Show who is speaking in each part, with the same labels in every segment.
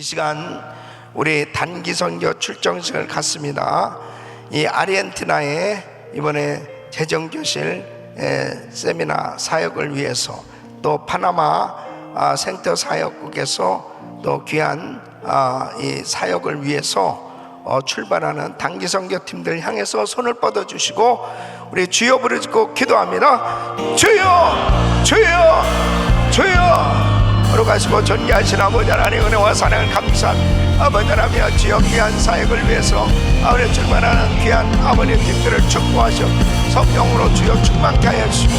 Speaker 1: 이 시간 우리 단기 선교 출정식을 갖습니다. 이 아르헨티나에 이번에 재정교실 에, 세미나 사역을 위해서 또 파나마 아, 생터 사역국에서 또 귀한 아, 이 사역을 위해서 어, 출발하는 단기 선교팀들 향해서 손을 뻗어 주시고 우리 주여 부르짖고 기도합니다. 주여, 주여, 주여. 걸어가시고 존귀하신 아버지 하나님 은혜와 사랑을 감사합니다 아버지 하나님 주여 귀한 사역을 위해서 아버지 출발하는 귀한 아버님 팀들을 축복하셔 성령으로 주여 충만케 하여 주시고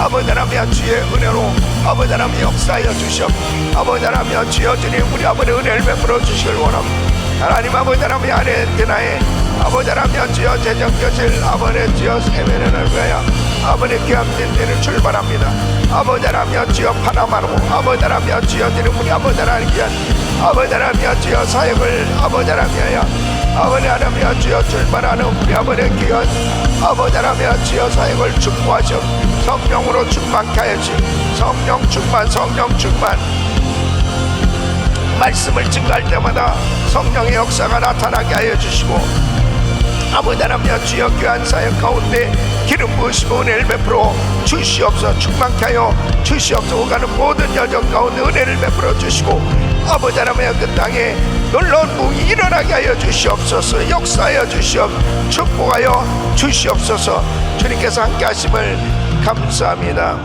Speaker 1: 아버지 하나님 주의 은혜로 아버지 하나님 역사하여 주시옵 아버지 하나님 주여 주님 우리 아버지 은혜를 베풀어 주시길 원합니다. 하나님 아버지 하나님 아르헨티나에 아버지 하나님 주여 재정교실 아버지 주여 세면을 위하여 아버지 귀한 팀들을 출발합니다. 아버지 하나님 주여 파나마로 아버지 하나님 주여 주님 우리 아버지 하나님 귀한 아버지 하나님 주여 사역을 아버지 하나님이여 아버지 하나님 주여 출발하는 우리 아버지 귀한 아버지 하나님 주여 사역을 축복하시오 성령으로 충만케 주시오 성령 충만 성령 충만. 말씀을 증거할 때마다 성령의 역사가 나타나게 하여 주시고 아버지 하나님 주여 귀한 사역 가운데 기름 부으시고 은혜를 베풀어 주시옵소서 충만케 하여 주시옵소서 오가는 모든 여정 가운데 은혜를 베풀어 주시고 아버지 하나님 그 땅에 놀라운 부흥이 일어나게 하여 주시옵소서 역사하여 주시옵 축복하여 주시옵소서. 주님께서 함께 하심을 감사합니다.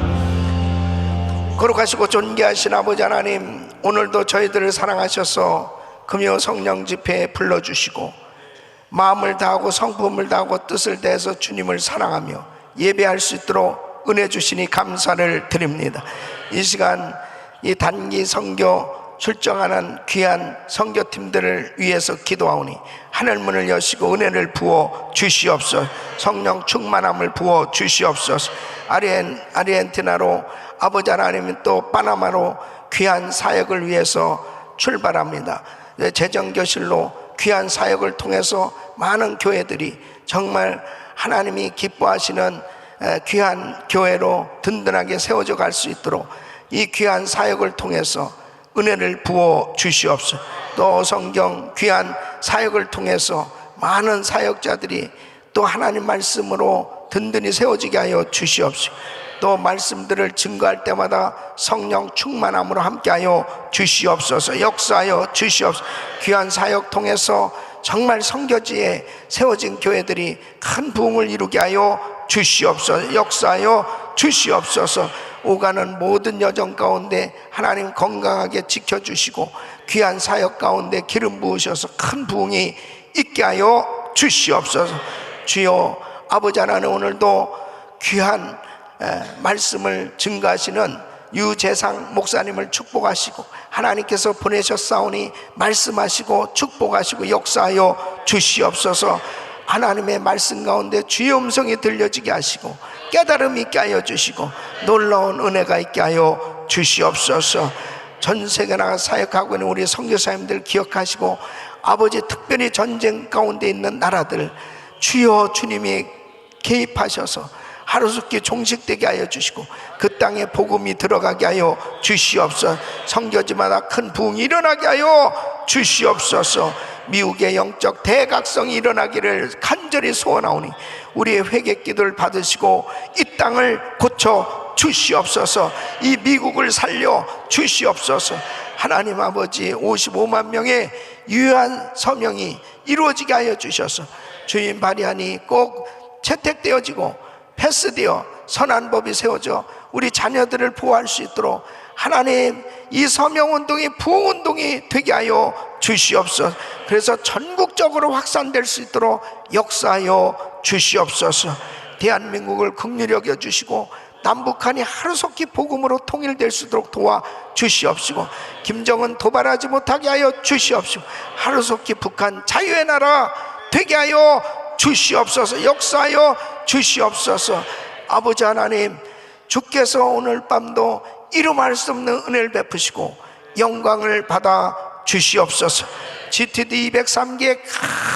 Speaker 1: 거룩하시고 존귀하신 아버지 하나님 오늘도 저희들을 사랑하셔서 금요 성령 집회에 불러주시고 마음을 다하고 성품을 다하고 뜻을 다해서 주님을 사랑하며 예배할 수 있도록 은혜 주시니 감사를 드립니다. 이 시간 이 단기 성교 출정하는 귀한 성교팀들을 위해서 기도하오니 하늘 문을 여시고 은혜를 부어 주시옵소서. 성령 충만함을 부어 주시옵소서. 아르헨, 아르헨티나로 아버지 하나님은 또 파나마로 귀한 사역을 위해서 출발합니다. 네, 재정 교실로 귀한 사역을 통해서 많은 교회들이 정말 하나님이 기뻐하시는 에, 귀한 교회로 든든하게 세워져 갈 수 있도록 이 귀한 사역을 통해서 은혜를 부어 주시옵소서. 또 성경 귀한 사역을 통해서 많은 사역자들이 또 하나님 말씀으로 든든히 세워지게 하여 주시옵소서. 또 말씀들을 증거할 때마다 성령 충만함으로 함께하여 주시옵소서. 역사하여 주시옵소서. 귀한 사역 통해서 정말 성교지에 세워진 교회들이 큰 부흥을 이루게 하여 주시옵소서. 역사하여 주시옵소서. 오가는 모든 여정 가운데 하나님 건강하게 지켜주시고 귀한 사역 가운데 기름 부으셔서 큰 부흥이 있게 하여 주시옵소서 주여 아버지 하나님 오늘도 귀한 에, 말씀을 증거하시는 유재상 목사님을 축복하시고 하나님께서 보내셨사오니 말씀하시고 축복하시고 역사하여 주시옵소서. 하나님의 말씀 가운데 주의 음성이 들려지게 하시고 깨달음 있게 하여 주시고 놀라운 은혜가 있게 하여 주시옵소서. 전 세계 나가 사역하고 있는 우리 선교사님들 기억하시고 아버지 특별히 전쟁 가운데 있는 나라들 주여 주님이 개입하셔서 하루속히 종식되게 하여 주시고 그 땅에 복음이 들어가게 하여 주시옵소서. 성교지마다 큰 부흥이 일어나게 하여 주시옵소서. 미국의 영적 대각성이 일어나기를 간절히 소원하오니 우리의 회개 기도를 받으시고 이 땅을 고쳐 주시옵소서. 이 미국을 살려 주시옵소서. 하나님 아버지 55만 명의 유효한 서명이 이루어지게 하여 주셔서 주인 발의하니 꼭 채택되어지고 패스되어 선한 법이 세워져 우리 자녀들을 보호할 수 있도록 하나님 이 서명 운동이 부흥 운동이 되게 하여 주시옵소서. 그래서 전국적으로 확산될 수 있도록 역사하여 주시옵소서. 대한민국을 긍휼히 여겨 주시고 남북한이 하루속히 복음으로 통일될 수 있도록 도와 주시옵시고 김정은 도발하지 못하게 하여 주시옵시고 하루속히 북한 자유의 나라 되게 하여 주시옵소서 역사하여 주시옵소서. 아버지 하나님 주께서 오늘 밤도 이름할 수 없는 은혜를 베푸시고 영광을 받아 주시옵소서. GTD 203개의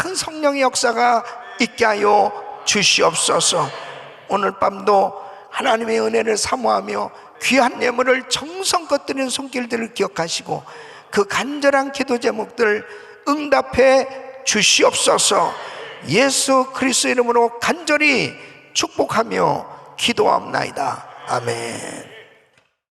Speaker 1: 큰 성령의 역사가 있게 하여 주시옵소서. 오늘 밤도 하나님의 은혜를 사모하며 귀한 예물을 정성껏 드리는 손길들을 기억하시고 그 간절한 기도 제목들 응답해 주시옵소서 예수 그리스도 이름으로 간절히 축복하며 기도합나이다. 아멘